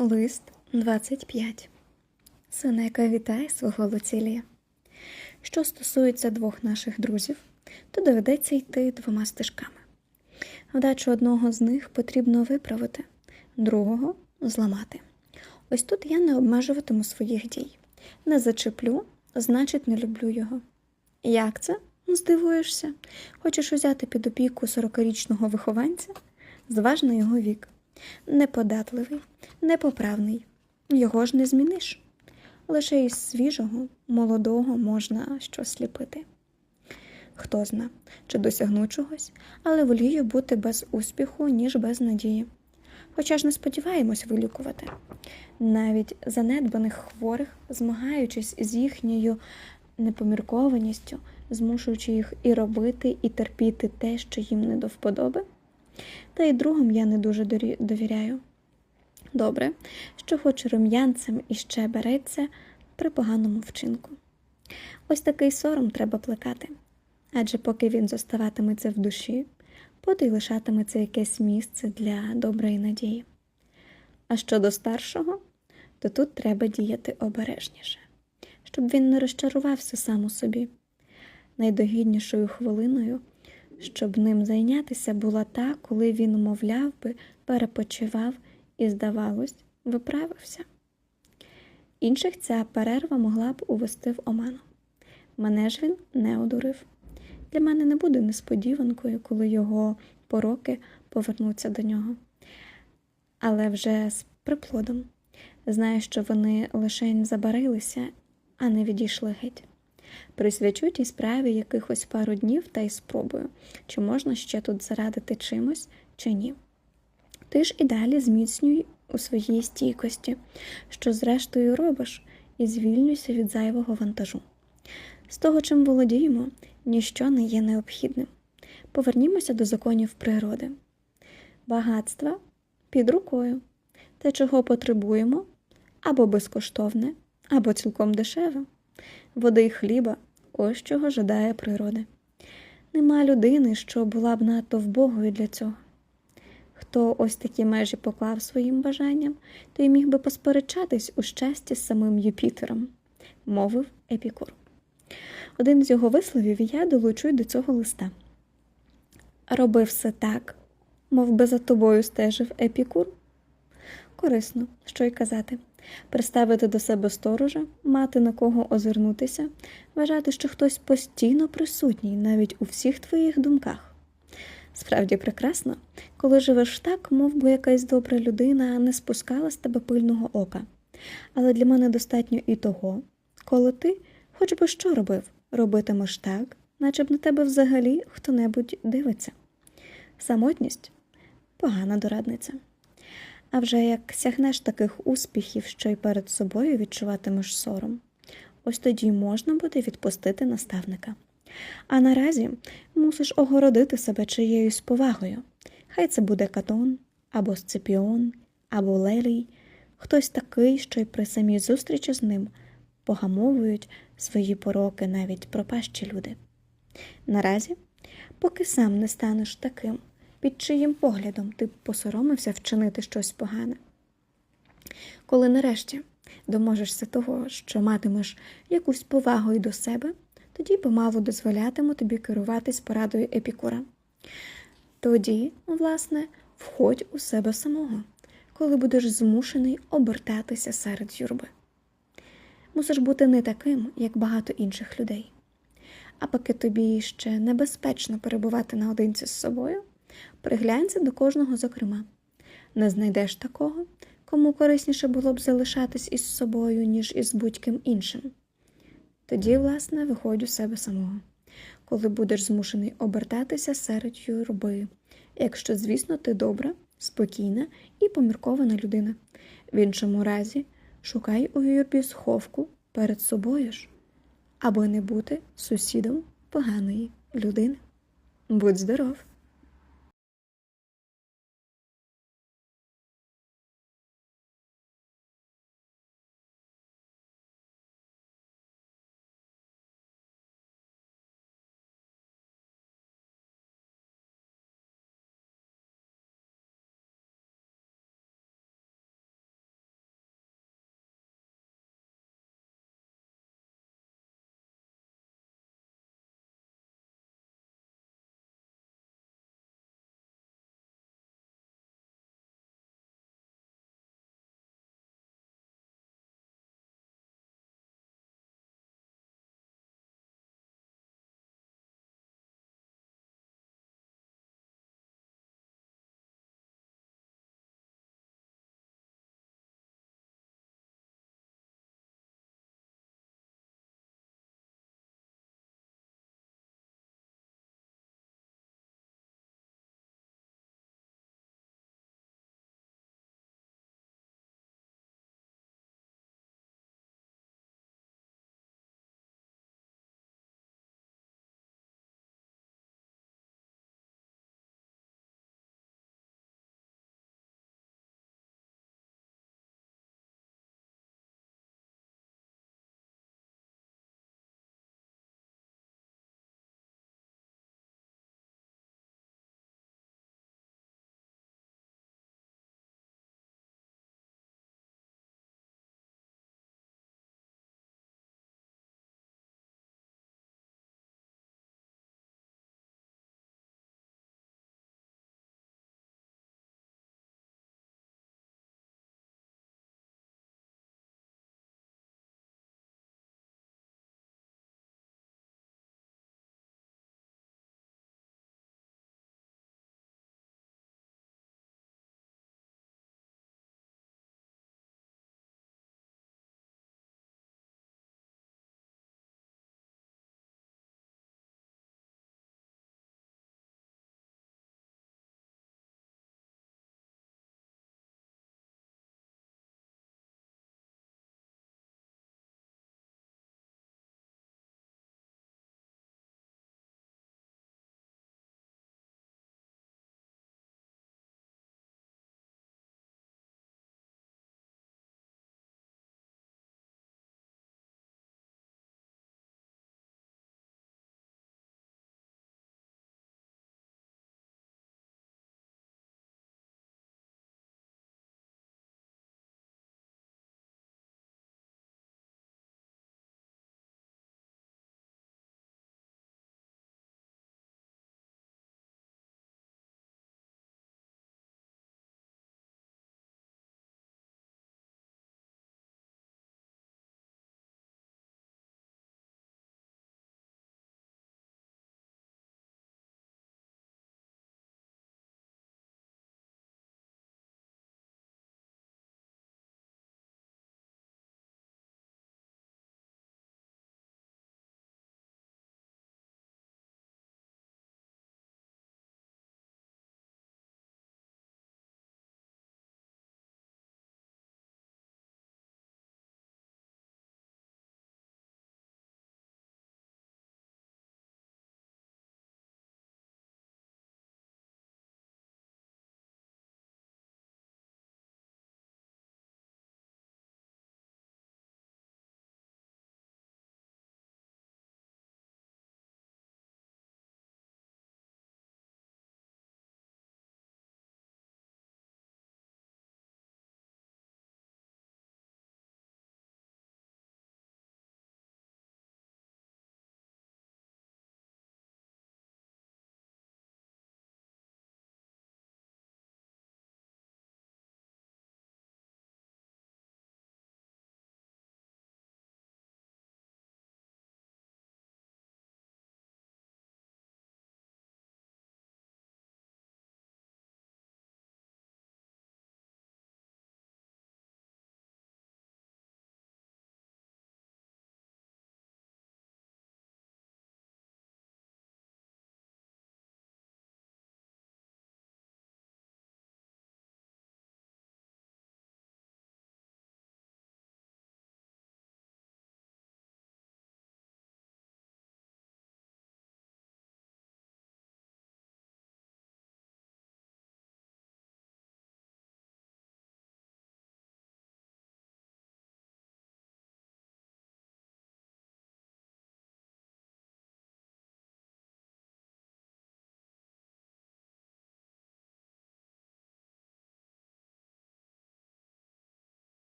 Лист 25. Сенека вітає свого Луцілія. Що стосується двох наших друзів, то доведеться йти двома стежками. Вдачу одного з них потрібно виправити, другого зламати. Ось тут я не обмежуватиму своїх дій. Не зачеплю, значить, не люблю його. Як це? Здивуєшся? Хочеш узяти під опіку 40-річного вихованця? Зваж на його вік. Неподатливий, непоправний. Його ж не зміниш. Лише із свіжого, молодого можна щось ліпити. Хто зна, чи досягну чогось, але волію бути без успіху, ніж без надії. Хоча ж не сподіваємось вилікувати. Навіть занедбаних хворих, змагаючись з їхньою непоміркованістю, змушуючи їх і робити, і терпіти те, що їм не до вподоби. Та й другом я не дуже довіряю. Добре, що хоч рум'янцем іще береться при поганому вчинку. Ось такий сором треба плекати. Адже поки він зоставатиметься в душі, поти й лишатиметься якесь місце для доброї надії. А щодо старшого, то тут треба діяти обережніше, щоб він не розчарувався сам у собі. Найдогіднішою хвилиною, щоб ним зайнятися, була та, коли він, мовляв би, перепочивав і, здавалось, виправився. Інших ця перерва могла б увести в оману. Мене ж він не одурив. Для мене не буде несподіванкою, коли його пороки повернуться до нього. Але вже з приплодом. Знаю, що вони лише забарилися, а не відійшли геть. Присвячу тій справі якихось пару днів та й спробую, чи можна ще тут зарадити чимось, чи ні. Ти ж і далі зміцнюй у своїй стійкості, що зрештою робиш, і звільнюйся від зайвого вантажу. З того, чим володіємо, ніщо не є необхідним. Повернімося до законів природи. Багатства під рукою. Те, чого потребуємо, або безкоштовне, або цілком дешеве. Води й хліба ось чого жадає природи. Нема людини, що була б надто вбогою для цього. Хто ось такі межі поклав своїм бажанням, той міг би посперечатись у щасті з самим Юпітером, мовив Епікур. Один з його висловів я долучу до цього листа. Роби все так, мов би за тобою стежив Епікур. Корисно, що й казати. Приставити до себе сторожа, мати на кого озирнутися, вважати, що хтось постійно присутній навіть у всіх твоїх думках. Справді прекрасно, коли живеш так, мов би якась добра людина не спускала з тебе пильного ока. Але для мене достатньо і того, коли ти, хоч би що робив, робитимеш так, наче б на тебе взагалі хто-небудь дивиться. Самотність погана дорадниця. А вже як сягнеш таких успіхів, що й перед собою відчуватимеш сором, ось тоді можна буде відпустити наставника. А наразі мусиш огородити себе чиєюсь повагою. Хай це буде Катон, або Сципіон, або Лелій, хтось такий, що й при самій зустрічі з ним погамовують свої пороки навіть пропащі люди. Наразі, поки сам не станеш таким, під чиїм поглядом ти посоромився вчинити щось погане. Коли нарешті доможешся того, що матимеш якусь повагу й до себе, тоді помалу дозволятиму тобі керуватись порадою епікура. Тоді, власне, входь у себе самого, коли будеш змушений обертатися серед юрби. Мусиш бути не таким, як багато інших людей. А поки тобі ще небезпечно перебувати наодинці з собою, приглянься до кожного зокрема. Не знайдеш такого, кому корисніше було б залишатись із собою, ніж із будь-ким іншим. Тоді, власне, виходь у себе самого, коли будеш змушений обертатися серед юрби, якщо, звісно, ти добра, спокійна і поміркована людина. В іншому разі шукай у юрбі сховку перед собою ж, аби не бути сусідом поганої людини. Будь здоров!